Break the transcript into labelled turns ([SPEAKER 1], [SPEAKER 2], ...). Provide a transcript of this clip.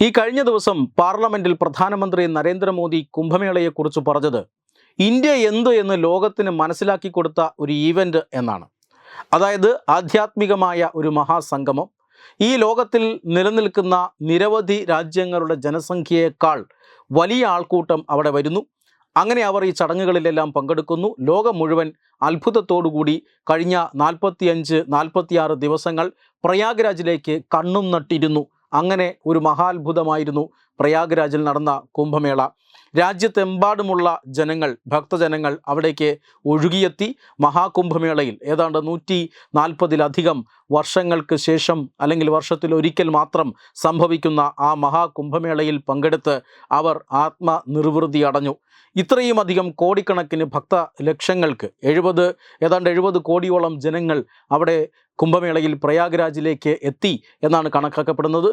[SPEAKER 1] ഈ കഴിഞ്ഞ ദിവസം പാർലമെന്റിൽ പ്രധാനമന്ത്രി നരേന്ദ്രമോദി കുംഭമേളയെക്കുറിച്ച് പറഞ്ഞത് ഇന്ത്യ എന്ത് എന്ന് ലോകത്തിന് മനസ്സിലാക്കി കൊടുത്ത ഒരു ഈവന്റ് എന്നാണ്. അതായത് ആധ്യാത്മികമായ ഒരു മഹാസംഗമം. ഈ ലോകത്തിൽ നിലനിൽക്കുന്ന നിരവധി രാജ്യങ്ങളുടെ ജനസംഖ്യയേക്കാൾ വലിയ ആൾക്കൂട്ടം അവിടെ വരുന്നു. അങ്ങനെ അവർ ഈ ചടങ്ങുകളിലെല്ലാം പങ്കെടുക്കുന്നു. ലോകം മുഴുവൻ അത്ഭുതത്തോടുകൂടി കഴിഞ്ഞ നാൽപ്പത്തിയഞ്ച് നാൽപ്പത്തിയാറ് ദിവസങ്ങൾ പ്രയാഗ്രാജിലേക്ക് കണ്ണും നട്ടിരുന്നു. അങ്ങനെ ഒരു മഹാത്ഭുതമായിരുന്നു. പ്രയാഗ്രാജിൽ നടന്ന കുംഭമേള. രാജ്യത്തെമ്പാടുമുള്ള ജനങ്ങൾ ഭക്തജനങ്ങൾ അവിടേക്ക് ഒഴുകിയെത്തി മഹാകുംഭമേളയിൽ. ഏതാണ്ട് നൂറ്റി നാൽപ്പതിലധികം വർഷങ്ങൾക്ക് ശേഷം അല്ലെങ്കിൽ വർഷത്തിൽ ഒരിക്കൽ മാത്രം സംഭവിക്കുന്ന ആ മഹാകുംഭമേളയിൽ പങ്കെടുത്ത് അവർ ആത്മനിർവൃതി അടഞ്ഞു. ഇത്രയും അധികം കോടിക്കണക്കിന് ഭക്ത ലക്ഷങ്ങൾക്ക് എഴുപത് ഏതാണ്ട് എഴുപത് കോടിയോളം ജനങ്ങൾ അവിടെ കുംഭമേളയിൽ പ്രയാഗ്രാജിലേക്ക് എത്തി എന്നാണ് കണക്കാക്കപ്പെടുന്നത്.